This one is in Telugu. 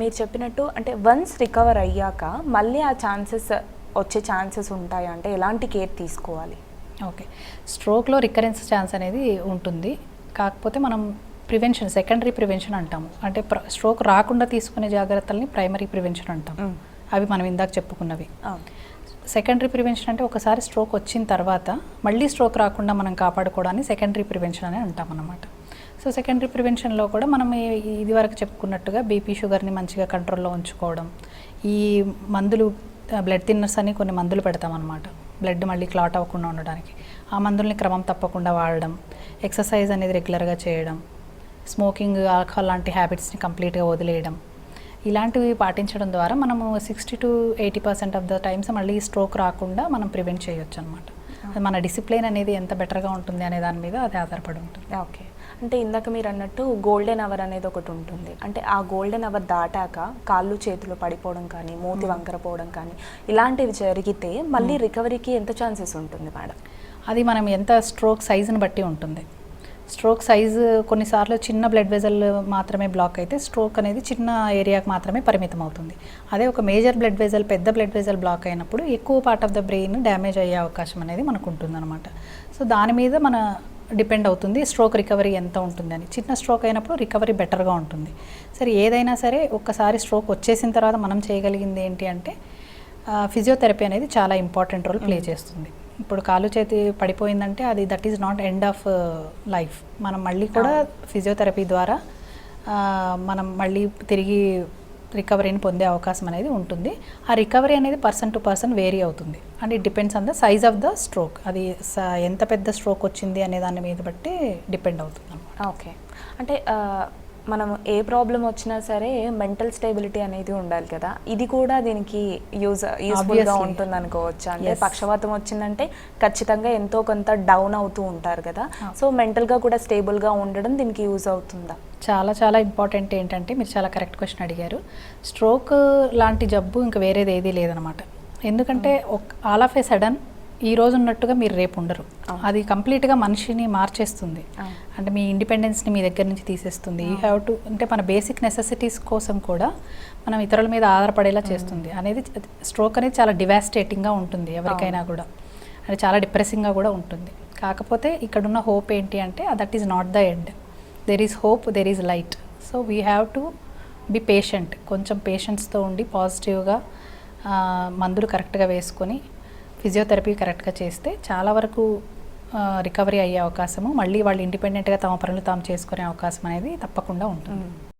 మీరు చెప్పినట్టు అంటే వన్స్ రికవర్ అయ్యాక మళ్ళీ ఆ ఛాన్సెస్ వచ్చే ఛాన్సెస్ ఉంటాయి? అంటే ఎలాంటి కేర్ తీసుకోవాలి? ఓకే. స్ట్రోక్లో రికరెన్స్ ఛాన్స్ అనేది ఉంటుంది. కాకపోతే మనం ప్రివెన్షన్ సెకండరీ ప్రివెన్షన్ అంటాము అంటే స్ట్రోక్ రాకుండా తీసుకునే జాగ్రత్తల్ని ప్రైమరీ ప్రివెన్షన్ అంటాం. అవి మనం ఇందాక చెప్పుకున్నవి. ఓకే సెకండరీ ప్రివెన్షన్ అంటే ఒకసారి స్ట్రోక్ వచ్చిన తర్వాత మళ్ళీ స్ట్రోక్ రాకుండా మనం కాపాడుకోవడాన్ని సెకండరీ ప్రివెన్షన్ అని అంటాం అన్నమాట సో సెకండరీ ప్రివెన్షన్లో కూడా మనం ఇది వరకు చెప్పుకున్నట్టుగా బీపీ షుగర్ని మంచిగా కంట్రోల్లో ఉంచుకోవడం. ఈ మందులు బ్లడ్ థిన్నర్స్ అని కొన్ని మందులు పెడతామన్నమాట. బ్లడ్ మళ్ళీ క్లాట్ అవ్వకుండా ఉండడానికి. ఆ మందుల్ని క్రమం తప్పకుండా వాడడం ఎక్సర్సైజ్ అనేది రెగ్యులర్గా చేయడం స్మోకింగ్ ఆల్కహాల్ లాంటి హ్యాబిట్స్ని కంప్లీట్గా వదిలేయడం. ఇలాంటివి పాటించడం ద్వారా మనము sixty to eighty percent of the times మళ్ళీ స్ట్రోక్ రాకుండా మనం ప్రివెంట్ చేయొచ్చు అనమాట మన డిసిప్లిన్ అనేది ఎంత బెటర్గా ఉంటుంది అనే దాని మీద అది ఆధారపడి ఉంటుంది. ఓకే. అంటే ఇందాక మీరు అన్నట్టు గోల్డెన్ అవర్ అనేది ఒకటి ఉంటుంది. అంటే ఆ గోల్డెన్ అవర్ దాటాక కాళ్ళు చేతులు పడిపోవడం కానీ మూతి వంకరపోవడం కానీ ఇలాంటివి జరిగితే మళ్ళీ రికవరీకి ఎంత ఛాన్సెస్ ఉంటుంది మేడం? అది మనం ఎంత స్ట్రోక్ సైజుని బట్టి ఉంటుంది. స్ట్రోక్ సైజు కొన్నిసార్లు చిన్న బ్లడ్ వెజల్ మాత్రమే బ్లాక్ అయితే స్ట్రోక్ అనేది చిన్న ఏరియాకి మాత్రమే పరిమితం అవుతుంది. అదే ఒక మేజర్ బ్లడ్ వెజల్ పెద్ద బ్లడ్ వెజల్ బ్లాక్ అయినప్పుడు ఎక్కువ part of the brain damage అయ్యే అవకాశం అనేది మనకు ఉంటుందన్నమాట సో దాని మీద మన డిపెండ్ అవుతుంది స్ట్రోక్ రికవరీ ఎంత ఉంటుందని. చిన్న స్ట్రోక్ అయినప్పుడు రికవరీ బెటర్గా ఉంటుంది. సరే ఏదైనా సరే ఒక్కసారి స్ట్రోక్ వచ్చేసిన తర్వాత మనం చేయగలిగింది ఏంటి అంటే ఫిజియోథెరపీ అనేది చాలా ఇంపార్టెంట్ రోల్ ప్లే చేస్తుంది. ఇప్పుడు కాలు చేతి పడిపోయిందంటే అది that is not end of life మనం మళ్ళీ కూడా ఫిజియోథెరపీ ద్వారా మనం మళ్ళీ తిరిగి రికవరీని పొందే అవకాశం అనేది ఉంటుంది. ఆ రికవరీ అనేది పర్సన్ టు పర్సన్ వేరీ అవుతుంది. And it depends on the size of the stroke అది ఎంత పెద్ద స్ట్రోక్ వచ్చింది అనే దాని మీద బట్టి డిపెండ్ అవుతుంది ఓకే. అంటే మనం ఏ ప్రాబ్లం వచ్చినా సరే మెంటల్ స్టేబిలిటీ అనేది ఉండాలి కదా. ఇది కూడా దీనికి యూజ్ యూస్ఫుల్గా. ఉంటుంది అనుకోవచ్చు అంటే. పక్షవాతం వచ్చిందంటే ఖచ్చితంగా ఎంతో కొంత డౌన్ అవుతూ ఉంటారు కదా. సో మెంటల్గా కూడా స్టేబుల్గా ఉండడం దీనికి యూజ్ అవుతుందా? చాలా చాలా ఇంపార్టెంట్ ఏంటంటే మీరు చాలా కరెక్ట్ క్వశ్చన్ అడిగారు. స్ట్రోక్ లాంటి జబ్బు ఇంకా వేరేది ఏదీ లేదనమాట. ఎందుకంటే ఆల్ ఆఫ్ ఏ సడన్ ఈ రోజు ఉన్నట్టుగా మీరు రేపు ఉండరు. అది కంప్లీట్గా మనిషిని మార్చేస్తుంది. అంటే మీ ఇండిపెండెన్స్ని మీ దగ్గర నుంచి తీసేస్తుంది. యూ హ్యావ్ టు అంటే మన బేసిక్ నెసెసిటీస్ కోసం కూడా మనం ఇతరుల మీద ఆధారపడేలా చేస్తుంది. అనేది స్ట్రోక్ అనేది చాలా డివాస్టేటింగ్గా ఉంటుంది ఎవరికైనా కూడా. అది చాలా డిప్రెసింగ్గా కూడా ఉంటుంది. కాకపోతే ఇక్కడున్న హోప్ ఏంటి అంటే that is not the end there is hope there is light so we have to be patient కొంచెం పేషెన్స్తో ఉండి పాజిటివ్గా మందులు కరెక్ట్గా వేసుకొని ఫిజియోథెరపీ కరెక్ట్గా చేస్తే చాలా వరకు రికవరీ అయ్యే అవకాశము మళ్ళీ వాళ్ళు ఇండిపెండెంట్గా తమ పనులు తాము చేసుకునే అవకాశం అనేది తప్పకుండా ఉంటుంది.